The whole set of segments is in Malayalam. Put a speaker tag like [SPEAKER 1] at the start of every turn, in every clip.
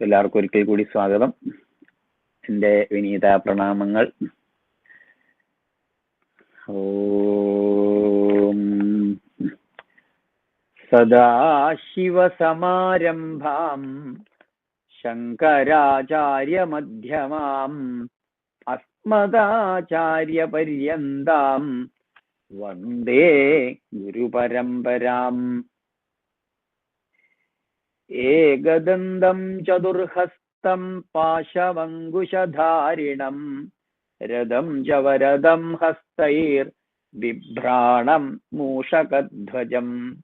[SPEAKER 1] എല്ലാവർക്കും ഒരിക്കൽ കൂടി സ്വാഗതം. എന്റെ വിനീത പ്രണാമങ്ങൾ. ഓം. സദാശിവസമാരംഭാം. ശങ്കരാചാര്യമധ്യമാം. അസ്മദാചാര്യപര്യന്താം. വന്ദേ ഗുരുപരമ്പരാം. ഏകദന്തം ചതുർഹസ്തം പാശവങ്കുശധാരിണം. രഥം ച വരദം ഹസ്തൈർ ബിഭ്രാണം മൂഷകധ്വജം.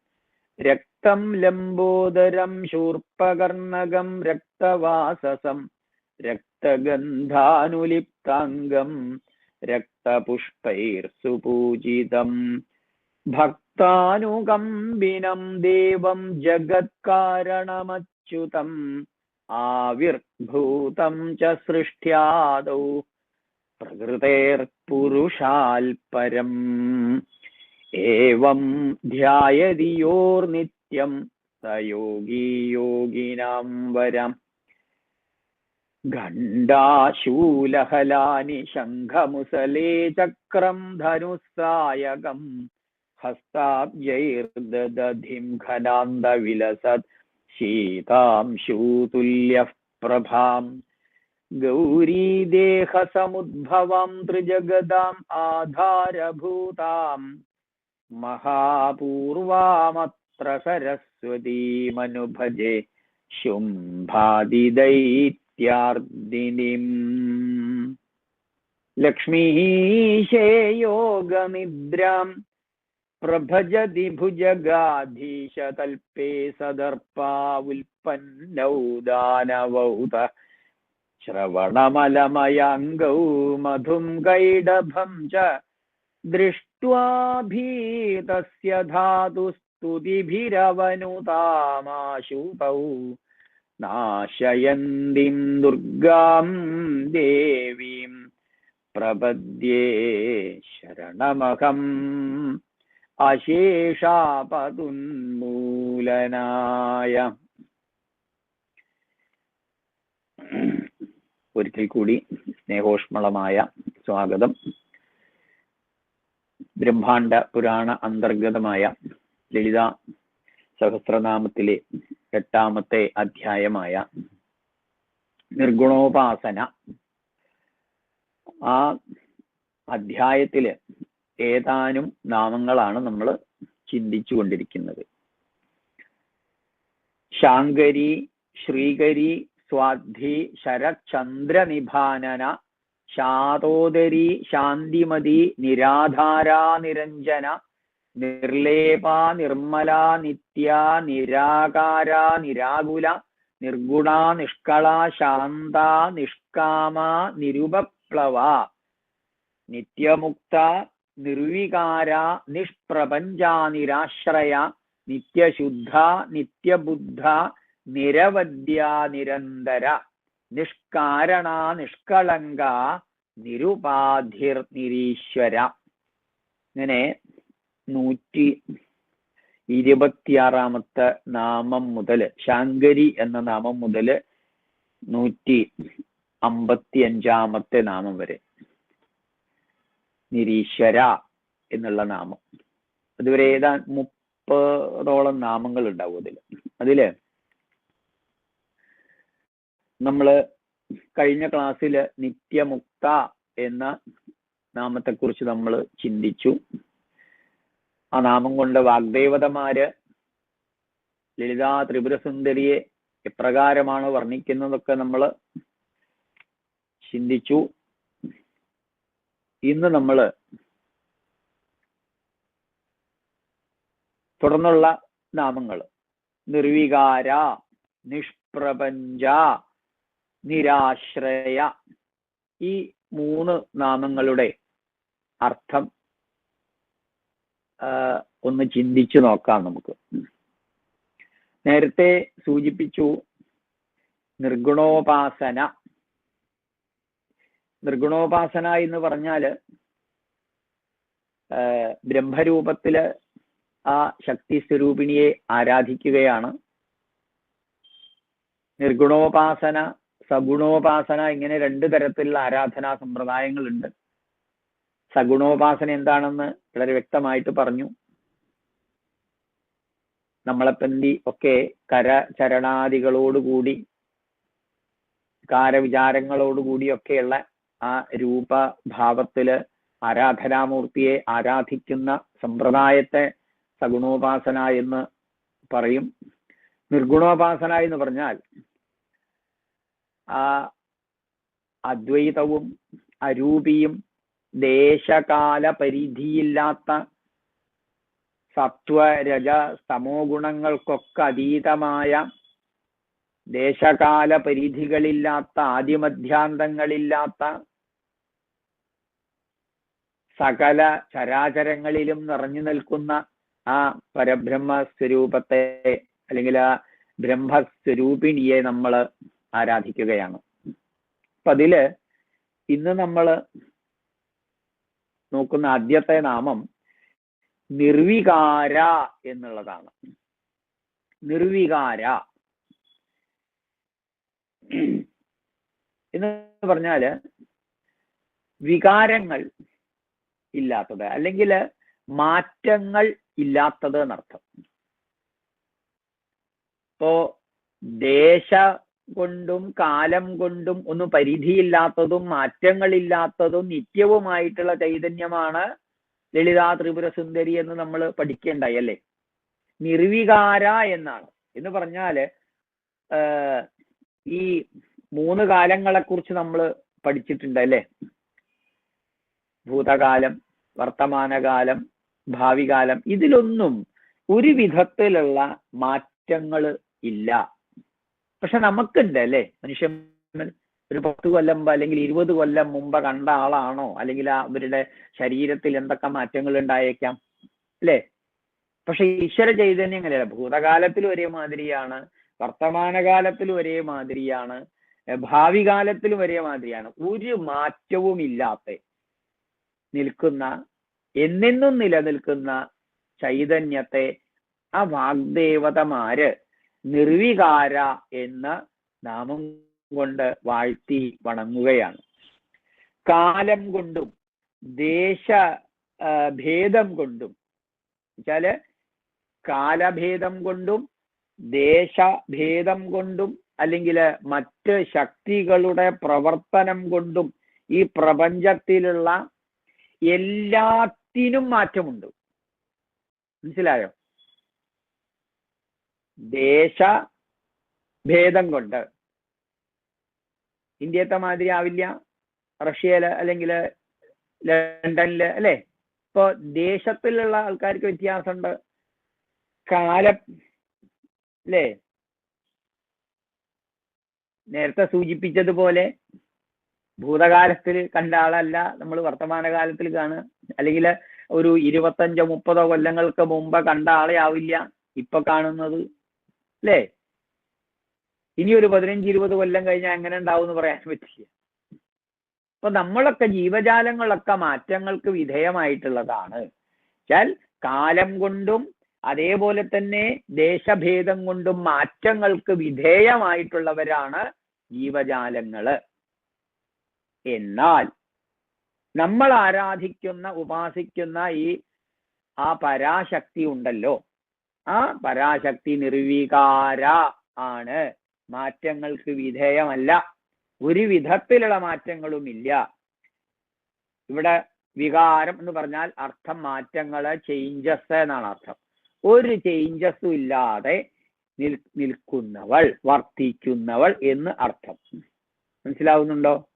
[SPEAKER 1] രക്തം ലംബോദരം ശൂർപ്പകർണകം രക്തവാസസം രക്തഗന്ധാനുലിപ്താംഗം രക്തപുഷ്പൈർ സുപൂജിതം. ഭക്താനുകമ്പിനം ദേവം ജഗത്കാരണമച്യുതം ആവിർഭൂതം ച സൃഷ്ട്യാദൗ പ്രകൃതേർപുരുഷാൽപരം. ഏവം ഏവം ധ്യായതിയോർനിത്യം സയോഗീ യോഗിനാം വരം. ഖണ്ഡാശൂലഹലാനി ശംഖമുസലേ ചക്രം ധനുസ്സായകം ഹസ്താബ്ജൈർദധിം ഖനാന്തവിലസത് ശീതാംശൂതുല്യഃ പ്രഭാം ഗൗരീദേഹസമുദ്ഭവം ത്രിജഗതാം ആധാരഭൂതാം മഹാപൂർവാമത്ര സരസ്വതീമനുഭജെ ശുംഭാദിദൈത്യാർദിനിം ലക്ഷ്മീശേയോഗനിദ്രാം പ്രഭജതി ഭുജഗാധീശതൽപേ സദർപ്പാവുൽപ്പന്നൗ ദാനവൗത ശ്രവണമലമയംഗൗ മധും കൈഡഭം ച ദൃഷ്ട്വാഭീതസ്യ ഭീതസ്യ ധാതുസ്തുതിഭിരവനുതാമാശുപൗ നാശയന്തിം ദുർഗാം ദേവീം പ്രപദ്യേ ശരണമഹം അശേഷാപതുന്മൂലനായ ഒരിക്കൽ കൂടി സ്നേഹോഷ്മളമായ സ്വാഗതം. ബ്രഹ്മാണ്ട പുരാണ അന്തർഗതമായ ലളിത സഹസ്രനാമത്തിലെ എട്ടാമത്തെ അധ്യായമായ നിർഗുണോപാസന. ആ അധ്യായത്തിൽ ഏതാനും നാമങ്ങളാണ് നമ്മൾ ചിന്തിച്ചു കൊണ്ടിരിക്കുന്നത് ശാങ്കരി ശ്രീകരി സ്വാധി ശരചന്ദ്രനിഭാനന ശാതോദരി ശാന്തിമതി നിരാധാരാ നിരഞ്ജന നിർലേപ നിർമ്മല നിത്യ നിരാകാര നിരാകുല നിർഗുണ നിഷ്കള ശാന്ത നിഷ്കാമ നിരുപപ്ലവ നിത്യമുക്ത നിർവികാര നിഷ്പ്രപഞ്ച നിരാശ്രയ നിത്യശുദ്ധ നിത്യബുദ്ധ നിരവധ്യ നിരന്തര നിഷ്കാരണ നിഷ്കളങ്ക നിരുപാധിർ നിരീശ്വര. ഇങ്ങനെ നൂറ്റി ഇരുപത്തിയാറാമത്തെ നാമം മുതൽ ശാങ്കരി എന്ന നാമം മുതൽ നൂറ്റി അമ്പത്തി അഞ്ചാമത്തെ നാമം വരെ. നിരീശ്വര എന്നുള്ള നാമം. അതുവരെ ഏതാ മുപ്പതോളം നാമങ്ങൾ ഉണ്ടാവും അതിൽ അതിൽ നമ്മൾ കഴിഞ്ഞ ക്ലാസ്സിൽ നിത്യമുക്ത എന്ന നാമത്തെക്കുറിച്ച് നമ്മൾ ചിന്തിച്ചു. ആ നാമം കൊണ്ട് വാഗ്ദേവതമാര് ലളിതാ ത്രിപുരസുന്ദരിയെ എപ്രകാരമാണ് വർണിക്കുന്നതൊക്കെ നമ്മൾ ചിന്തിച്ചു. ഇന്ന് നമ്മൾ തുടർന്നുള്ള നാമങ്ങൾ നിർവികാര നിഷ്പ്രപഞ്ച നിരാശ്രയ ഈ മൂന്ന് നാമങ്ങളുടെ അർത്ഥം ഒന്ന് ചിന്തിച്ചു നോക്കാം നമുക്ക്. നേരത്തെ സൂചിപ്പിച്ചു നിർഗുണോപാസന നിർഗുണോപാസന എന്ന് പറഞ്ഞാൽ ബ്രഹ്മരൂപത്തിൽ ആ ശക്തി സ്വരൂപിണിയെ ആരാധിക്കുകയാണ്. നിർഗുണോപാസന സഗുണോപാസന ഇങ്ങനെ രണ്ട് തരത്തിലുള്ള ആരാധനാ സമ്പ്രദായങ്ങളുണ്ട്. സഗുണോപാസന എന്താണെന്ന് വളരെ വ്യക്തമായിട്ട് പറഞ്ഞു. നമ്മളെപ്പന്തി ഒക്കെ കര ചരണാദികളോടുകൂടി കാരവിചാരങ്ങളോടുകൂടിയൊക്കെയുള്ള ആ രൂപഭാവത്തിൽ ആരാധനാമൂർത്തിയെ ആരാധിക്കുന്ന സമ്പ്രദായത്തെ സഗുണോപാസന എന്ന് പറയും. നിർഗുണോപാസന എന്ന് പറഞ്ഞാൽ ആ അദ്വൈതവും അരൂപിയും ദേശകാല പരിധിയില്ലാത്ത സത്വ രജ സമോ ഗുണങ്ങൾക്കൊക്കെ അതീതമായ ദേശകാല പരിധികളില്ലാത്ത ആദ്യമധ്യാന്തങ്ങളില്ലാത്ത സകല ചരാചരങ്ങളിലും നിറഞ്ഞു നിൽക്കുന്ന ആ പരബ്രഹ്മ സ്വരൂപത്തെ അല്ലെങ്കിൽ ആ ബ്രഹ്മസ്വരൂപിണിയെ നമ്മൾ ആരാധിക്കുകയാണ്. അപ്പൊ അതിൽ ഇന്ന് നമ്മൾ നോക്കുന്ന ആദ്യത്തെ നാമം നിർവികാര എന്നുള്ളതാണ്. നിർവികാര. എന്ന് പറഞ്ഞാൽ വികാരങ്ങൾ ഇല്ലാത്തത്. അല്ലെങ്കിൽ മാറ്റങ്ങൾ ഇല്ലാത്തത് എന്നർത്ഥം. ഇപ്പോ ദേശ കൊണ്ടും കാലം കൊണ്ടും ഒന്നും പരിധിയില്ലാത്തതും മാറ്റങ്ങളില്ലാത്തതും നിത്യവുമായിട്ടുള്ള ചൈതന്യമാണ് ലളിതാ ത്രിപുര സുന്ദരി എന്ന് നമ്മൾ പഠിക്കേണ്ടായി അല്ലേ? നിർവികാര എന്നാണ്. എന്ന് പറഞ്ഞാൽ ഈ മൂന്ന് കാലങ്ങളെ കുറിച്ച് നമ്മൾ പഠിച്ചിട്ടുണ്ട് അല്ലേ? ഭൂതകാലം വർത്തമാനകാലം ഭാവി കാലം ഇതിലൊന്നും ഒരു വിധത്തിലുള്ള മാറ്റങ്ങൾ ഇല്ല. പക്ഷെ നമുക്കുണ്ട് അല്ലേ? മനുഷ്യൻ ഒരു പത്ത് കൊല്ലം അല്ലെങ്കിൽ ഇരുപത് കൊല്ലം മുമ്പ് കണ്ട ആളാണോ? അല്ലെങ്കിൽ അവരുടെ ശരീരത്തിൽ എന്തൊക്കെ മാറ്റങ്ങൾ ഉണ്ടായേക്കാം അല്ലേ? പക്ഷെ ഈശ്വര ചൈതന്യം അങ്ങനെയല്ല ഭൂതകാലത്തിൽ ഒരേ മാതിരിയാണ് വർത്തമാനകാലത്തിൽ ഒരേ മാതിരിയാണ് ഭാവി കാലത്തിലും ഒരേ മാതിരിയാണ്. ഒരു മാറ്റവും ഇല്ലാത്ത നിൽക്കുന്ന എന്നെന്നും നിലനിൽക്കുന്ന ചൈതന്യത്തെ ആ വാഗ്ദേവതമാര് നിർവികാര എന്ന നാമം കൊണ്ട് വാഴ്ത്തി വണങ്ങുകയാണ്. കാലം കൊണ്ടും ദേശ ഭേദം കൊണ്ടും വെച്ചാൽ കാലഭേദം കൊണ്ടും ദേശഭേദം കൊണ്ടും അല്ലെങ്കിൽ മറ്റ് ശക്തികളുടെ പ്രവർത്തനം കൊണ്ടും ഈ പ്രപഞ്ചത്തിലുള്ള എല്ലാത്തിനും മാറ്റമുണ്ട്. മനസ്സിലായോ? ദേശ ഭേദം കൊണ്ട്. ഇന്ത്യത്തെ മാതിരി ആവില്ല. റഷ്യയിൽ അല്ലെങ്കിൽ ലണ്ടനിൽ അല്ലെ? ഇപ്പോ ദേശത്തിലുള്ള ആൾക്കാർക്ക് വ്യത്യാസമുണ്ട്. കാലം അല്ലേ? നേരത്തെ സൂചിപ്പിച്ചതുപോലെ ഭൂതകാലത്തിൽ കണ്ട ആളല്ല. നമ്മൾ വർത്തമാനകാലത്തിൽ കാണുക. അല്ലെങ്കിൽ ഒരു ഇരുപത്തഞ്ചോ മുപ്പതോ കൊല്ലങ്ങൾക്ക് മുമ്പ് കണ്ട ആളെ ആവില്ല ഇപ്പൊ കാണുന്നത്. അല്ലേ? ഇനി ഒരു പതിനഞ്ച് ഇരുപത് കൊല്ലം കഴിഞ്ഞാൽ എങ്ങനെ ഉണ്ടാവും എന്ന് പറയാൻ പറ്റില്ല. അപ്പൊ നമ്മളൊക്കെ ജീവജാലങ്ങളൊക്കെ മാറ്റങ്ങൾക്ക് വിധേയമായിട്ടുള്ളതാണ്. വെച്ചാൽ കാലം കൊണ്ടും അതേപോലെ തന്നെ ദേശഭേദം കൊണ്ടും മാറ്റങ്ങൾക്ക് വിധേയമായിട്ടുള്ളവരാണ് ജീവജാലങ്ങൾ. എന്നാൽ നമ്മൾ ആരാധിക്കുന്ന ഉപാസിക്കുന്ന ഈ ആ പരാശക്തി ഉണ്ടല്ലോ. ആ പരാശക്തി നിർവികാര ആണ്. മാറ്റങ്ങൾക്ക് വിധേയമല്ല. ഒരു വിധത്തിലുള്ള മാറ്റങ്ങളും ഇല്ല ഇവിടെ വികാരം എന്ന് പറഞ്ഞാൽ അർത്ഥം മാറ്റങ്ങൾ ചേഞ്ചസ് എന്നാണ് അർത്ഥം. ഒരു ചേഞ്ചസും ഇല്ലാതെ നിൽ നിൽക്കുന്നവൾ വർത്തിക്കുന്നവൾ എന്ന് അർത്ഥം. മനസ്സിലാവുന്നുണ്ടോ?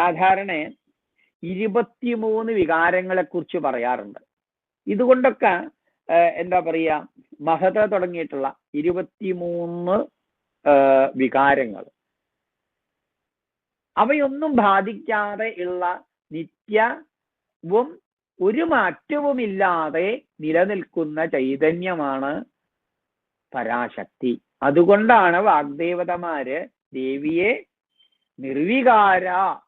[SPEAKER 1] സാധാരണ ഇരുപത്തിമൂന്ന് വികാരങ്ങളെ കുറിച്ച് പറയാറുണ്ട്. ഇതുകൊണ്ടൊക്കെ എന്താ പറയുക മഹത തുടങ്ങിയിട്ടുള്ള ഇരുപത്തിമൂന്ന് വികാരങ്ങൾ. അവയൊന്നും ബാധിക്കാതെ ഉള്ള നിത്യവും ഒരു മാറ്റവുമില്ലാതെ നിലനിൽക്കുന്ന ചൈതന്യമാണ് പരാശക്തി. അതുകൊണ്ടാണ് വാഗ്ദേവതമാര് ദേവിയെ നിർവികാര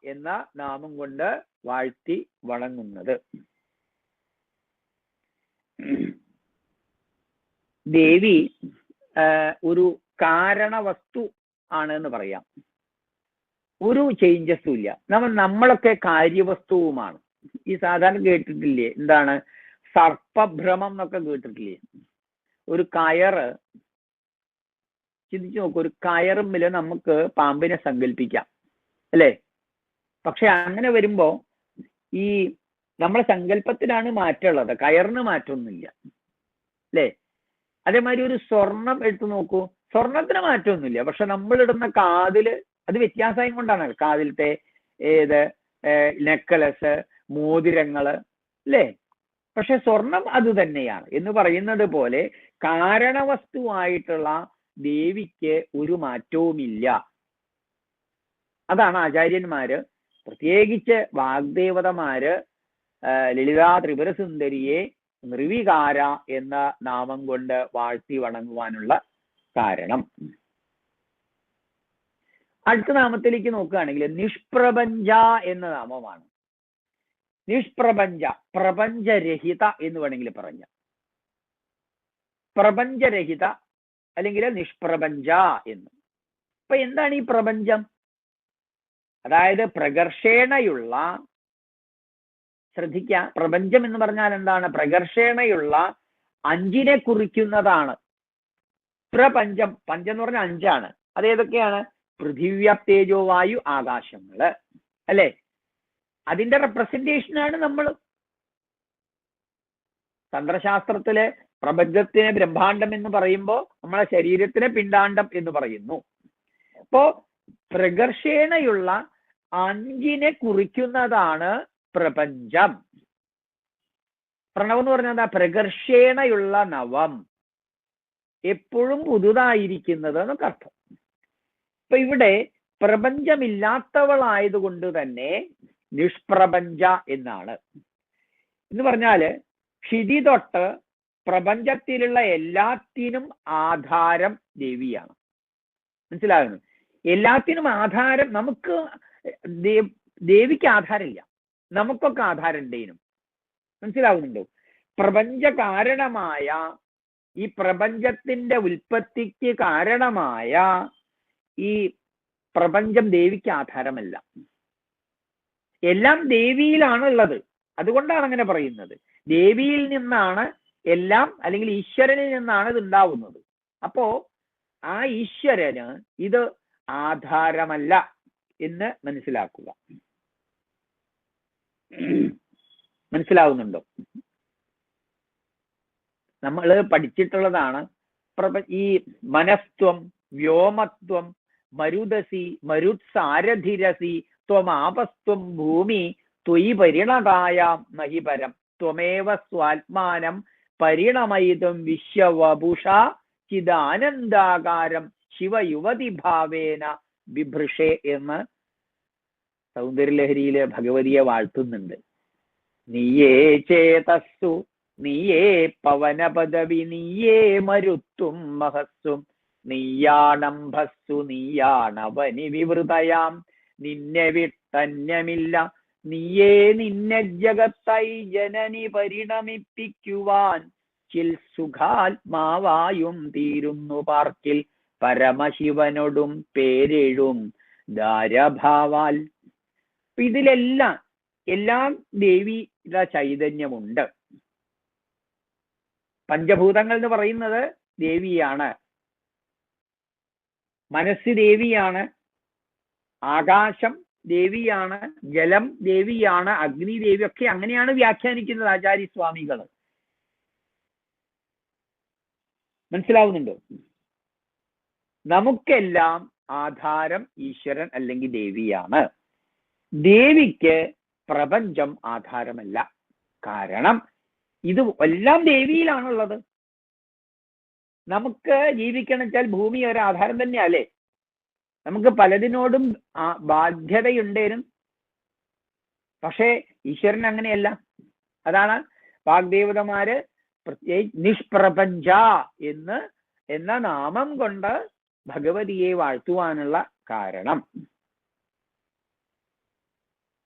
[SPEAKER 1] എന്ന നാമം കൊണ്ട് വാഴ്ത്തി വണങ്ങുന്നത്. ദേവി ഒരു കാരണവസ്തു ആണ് എന്ന് പറയാം. ഒരു ചേഞ്ചസും ഇല്ല. നമ്മൾ നമ്മളൊക്കെ കാര്യവസ്തുവുമാണ്. ഈ സാധാരണ കേട്ടിട്ടില്ലേ? എന്താണ്? സർപ്പഭ്രമം എന്നൊക്കെ കേട്ടിട്ടില്ലേ? ഒരു കയറ് ചിന്തിച്ചു നോക്കൂ ഒരു കയറുമ്പിൽ നമുക്ക് പാമ്പിനെ സങ്കല്പിക്കാം അല്ലേ? പക്ഷെ അങ്ങനെ വരുമ്പോ ഈ നമ്മളെ സങ്കല്പത്തിലാണ് മാറ്റമുള്ളത്. കയറിന് മാറ്റമൊന്നുമില്ല. അല്ലേ? അതേമാതിരി ഒരു സ്വർണം എടുത്തു നോക്കൂ. സ്വർണത്തിന് മാറ്റമൊന്നുമില്ല. പക്ഷെ നമ്മളിടുന്ന കാതിൽ അത് വ്യത്യാസം കൊണ്ടാണ്. കാതിലത്തെ ഏത് നെക്ലസ് മോതിരങ്ങൾ അല്ലേ? പക്ഷെ സ്വർണം അത് തന്നെയാണ്. എന്ന് പറയുന്നത് പോലെ കാരണവസ്തുവായിട്ടുള്ള ദേവിക്ക് ഒരു മാറ്റവുമില്ല. അതാണ് ആചാര്യന്മാര്. പ്രത്യേകിച്ച് വാഗ്ദേവതമാര് ലളിതാ ത്രിപുരസുന്ദരിയെ നിർവികാര എന്ന നാമം കൊണ്ട് വാഴ്ത്തി വണങ്ങുവാനുള്ള കാരണം. അടുത്ത നാമത്തിലേക്ക് നോക്കുകയാണെങ്കിൽ നിഷ്പ്രപഞ്ച എന്ന നാമമാണ്. നിഷ്പ്രപഞ്ച പ്രപഞ്ചരഹിത എന്ന് വേണമെങ്കിൽ പറഞ്ഞ പ്രപഞ്ചരഹിത അല്ലെങ്കിൽ നിഷ്പ്രപഞ്ച എന്ന്. അപ്പൊ എന്താണ് ഈ പ്രപഞ്ചം? അതായത് പ്രകർഷേണയുള്ള ശ്രദ്ധിക്ക പ്രപഞ്ചം എന്ന് പറഞ്ഞാൽ എന്താണ്? പ്രകർഷേണയുള്ള അഞ്ചിനെ കുറിക്കുന്നതാണ്. പ്രപഞ്ചം പഞ്ചം എന്ന് പറഞ്ഞാൽ അഞ്ചാണ്. അത് ഏതൊക്കെയാണ്? പൃഥിവ്യ തേജോ വായു ആകാശങ്ങൾ അല്ലെ? അതിന്റെ റെപ്രസെന്റേഷനാണ് നമ്മൾ. തന്ത്രശാസ്ത്രത്തിലെ പ്രപഞ്ചത്തിനെ ബ്രഹ്മാണ്ടം എന്ന് പറയുമ്പോൾ നമ്മളെ ശരീരത്തിനെ പിണ്ടാണ്ടം എന്ന് പറയുന്നു. അപ്പോ പ്രകർഷേണയുള്ള അഞ്ചിനെ കുറിക്കുന്നതാണ് പ്രപഞ്ചം. പ്രണവം എന്ന് പറഞ്ഞാൽ എന്താ? പ്രകർഷേണയുള്ള നവം. എപ്പോഴും പുതുതായിരിക്കുന്നത് എന്നൊക്കെ അർത്ഥം. ഇപ്പൊ ഇവിടെ പ്രപഞ്ചമില്ലാത്തവളായതുകൊണ്ട് തന്നെ നിഷ്പ്രപഞ്ച എന്നാണ്. എന്ന് പറഞ്ഞാൽ ക്ഷിതി തൊട്ട് പ്രപഞ്ചത്തിലുള്ള എല്ലാത്തിനും ആധാരം ദേവിയാണ്. മനസ്സിലാകുന്നു എല്ലാത്തിനും ആധാരം നമുക്ക് ദേവിക്ക് ആധാരമില്ല. നമുക്കൊക്കെ ആധാരം ഉണ്ടേനും മനസ്സിലാവുന്നുണ്ടോ? പ്രപഞ്ച കാരണമായ ഈ പ്രപഞ്ചത്തിന്റെ ഉൽപ്പത്തിക്ക് കാരണമായ ഈ പ്രപഞ്ചം ദേവിക്ക് ആധാരമല്ല. എല്ലാം ദേവിയിലാണുള്ളത്. അതുകൊണ്ടാണ് അങ്ങനെ പറയുന്നത്. ദേവിയിൽ നിന്നാണ് എല്ലാം അല്ലെങ്കിൽ ഈശ്വരനിൽ നിന്നാണ് ഇത് ഉണ്ടാവുന്നത്. അപ്പോ ആ ഈശ്വരന് ഇത് ആധാരമല്ല. എന്ന് മനസ്സിലാക്കുക. മനസ്സിലാവുന്നുണ്ടോ? നമ്മൾ പഠിച്ചിട്ടുള്ളതാണ് ഈ മനസ്ത്വം വ്യോമത്വം മരുദസി മരുത്സാരധിരസി ത്വമാപസ്ത്വം ഭൂമി ത്വയി പരിണതായ മഹിപരം ത്വമേവ സ്വാത്മാനം പരിണമയിതും വിശ്വവപുഷ ചിദാനന്ദാകാരം ശിവയുവതി ഭാവേന ബിഭൃഷേ എന്ന് സൗന്ദര്യലഹരിയിലെ ഭഗവതിയെ വാഴ്ത്തുന്നുണ്ട്. നീയേ ചേതസ്സു നീയേ പവനപദവി നീയേ മരുത്തും മഹസ്സും നീയാണംഭസ്സു നീയാണവനി വിവൃതയാം. നിന്നെ വിട്ടന്യമില്ല നീയേ നിന്നെ ജഗത്തായി ജനനി പരിണമിപ്പിക്കുവാൻ ചിൽ സുഖാത്മാവായും തീരുന്നു പാർക്കിൽ. പരമശിവനോടും പേരെഴും ദാരഭാവാൽ ഇതിലെല്ലാം എല്ലാം ദേവിയുടെ ചൈതന്യമുണ്ട്. പഞ്ചഭൂതങ്ങൾ എന്ന് പറയുന്നത് ദേവിയാണ്. മനസ്സ് ദേവിയാണ്. ആകാശം ദേവിയാണ്. ജലം ദേവിയാണ്. അഗ്നി ദേവി ഒക്കെ അങ്ങനെയാണ് വ്യാഖ്യാനിക്കുന്നത് ആചാര്യസ്വാമികൾ മനസ്സിലാവുന്നുണ്ടോ? നമുക്കെല്ലാം ആധാരം ഈശ്വരൻ അല്ലെങ്കിൽ ദേവിയാണ്. ദേവിക്ക് പ്രപഞ്ചം ആധാരമല്ല. കാരണം ഇത് എല്ലാം ദേവിയിലാണുള്ളത്. നമുക്ക് ജീവിക്കണം വെച്ചാൽ ഭൂമി ഒരു ആധാരം തന്നെയല്ലേ? നമുക്ക് പലതിനോടും ബാധ്യതയുണ്ടേനും. പക്ഷേ ഈശ്വരൻ അങ്ങനെയല്ല. അതാണ് വാഗ്ദേവതമാര് പ്രത്യേകിച്ച് നിഷ്പ്രപഞ്ച എന്ന് എന്ന നാമം കൊണ്ട് ഭഗവതിയെ വാഴ്ത്തുവാനുള്ള കാരണം.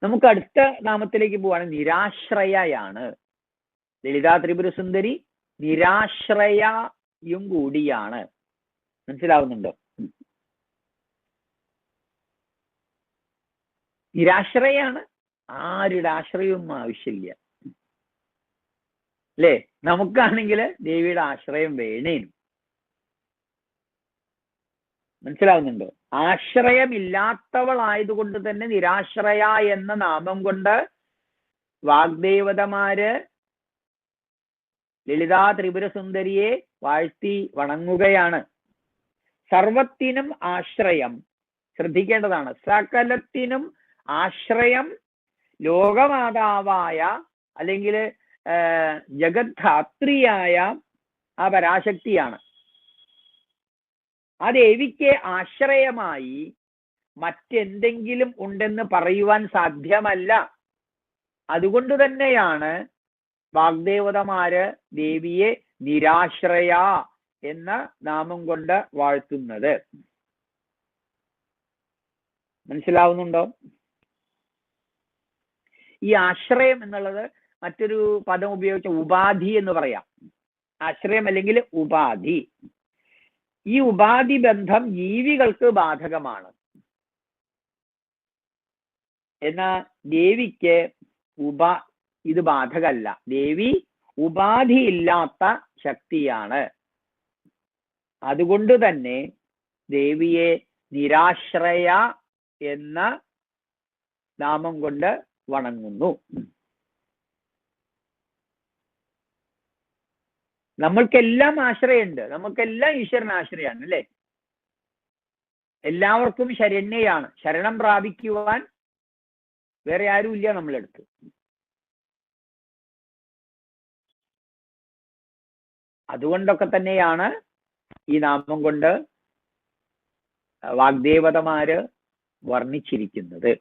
[SPEAKER 1] നമുക്ക് അടുത്ത നാമത്തിലേക്ക് പോവാണ്. നിരാശ്രയയാണ്. ലളിതാ ത്രിപുര സുന്ദരി നിരാശ്രയയും കൂടിയാണ്. മനസ്സിലാവുന്നുണ്ടോ? നിരാശ്രയാണ്. ആരുടെ ആശ്രയവും ആവശ്യമില്ല. അല്ലേ? നമുക്കാണെങ്കിൽ ദേവിയുടെ ആശ്രയം വേണേനും. മനസ്സിലാവുന്നുണ്ടോ. ആശ്രയമില്ലാത്തവളായതുകൊണ്ട് തന്നെ നിരാശ്രയ എന്ന നാമം കൊണ്ട് വാഗ്ദേവതമാര് ലളിതാ ത്രിപുരസുന്ദരിയെ വാഴ്ത്തി വണങ്ങുകയാണ്. സർവത്തിനും ആശ്രയം ശ്രദ്ധിക്കേണ്ടതാണ്. സകലത്തിനും ആശ്രയം ലോകമാതാവായ അല്ലെങ്കിൽ ജഗദ്ധാത്രിയായ ആ പരാശക്തിയാണ്. ആ ദേവിക്ക് ആശ്രയമായി മറ്റെന്തെങ്കിലും ഉണ്ടെന്ന് പറയുവാൻ സാധ്യമല്ല. അതുകൊണ്ട് തന്നെയാണ് വാഗ്ദേവതമാര് ദേവിയെ നിരാശ്രയ എന്ന നാമം കൊണ്ട് വാഴ്ത്തുന്നത്. മനസ്സിലാവുന്നുണ്ടോ? ഈ ആശ്രയം എന്നുള്ളത് മറ്റൊരു പദം ഉപയോഗിച്ച ഉപാധി എന്ന് പറയാം. ആശ്രയം അല്ലെങ്കിൽ ഉപാധി. ഈ ഉപാധി ബന്ധം ജീവികൾക്ക് ബാധകമാണ്. എന്നാ ദേവിക്ക് ഉപ ഇത് ബാധകല്ല. ദേവി ഉപാധിയില്ലാത്ത ശക്തിയാണ്. അതുകൊണ്ട് തന്നെ ദേവിയെ നിരാശ്രയ എന്ന നാമം കൊണ്ട് വണങ്ങുന്നു. നമ്മൾക്കെല്ലാം ആശ്രയമുണ്ട് നമുക്കെല്ലാം ഈശ്വരൻ ആശ്രയാണ് അല്ലേ? എല്ലാവർക്കും ശരണ്യയാണ്. ശരണം പ്രാപിക്കുവാൻ വേറെ ആരും ഇല്ല നമ്മളെടുത്ത്. അതുകൊണ്ടൊക്കെ തന്നെയാണ് ഈ നാമം കൊണ്ട് വാഗ്ദേവതമാര് വർണിച്ചിരിക്കുന്നത്.